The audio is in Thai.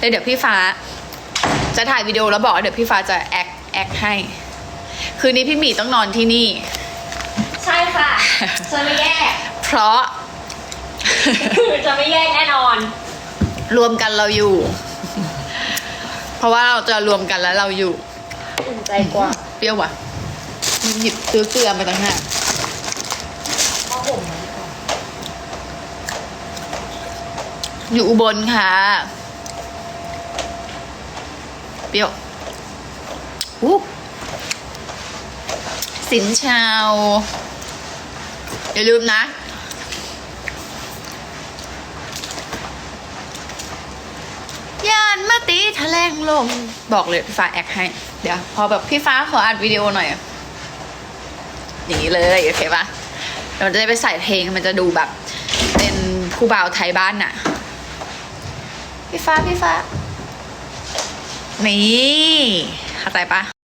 แล้วเดี๋ยวพี่ฟ้า จะถ่ายวิดีโอแล้วบอกว่าเดี๋ยวพี่ฟ้าจะแอคแอคให้ คืนนี้พี่หมีต้องนอนที่นี่ ใช่ค่ะจะไม่แยกเพราะ จะไม่แยกแน่นอน รวมกันเราอยู่ เพราะว่าเราจะรวมกันแล้วเราอยู่อุ่นใจกว่า เปรี้ยวว่ะหยิบซื้อเกลือมาต่างหากเพราะผมอยู่อุบลค่ะ เปรี้ยวอู้สินชาว อย่าลืมนะ ยานมาตีแลงลม บอกเลยพี่ฟ้าแอคให้ เดี๋ยว พอแบบพี่ฟ้าขออัดวิดีโอหน่อย อย่างนี้เลย โอเคปะเราจะได้ไปใส่เพลงมันจะดูแบบ เป็นผู้บ่าวไทยบ้านน่ะ พี่ฟ้า พี่ฟ้า นี่เข้าใจปะ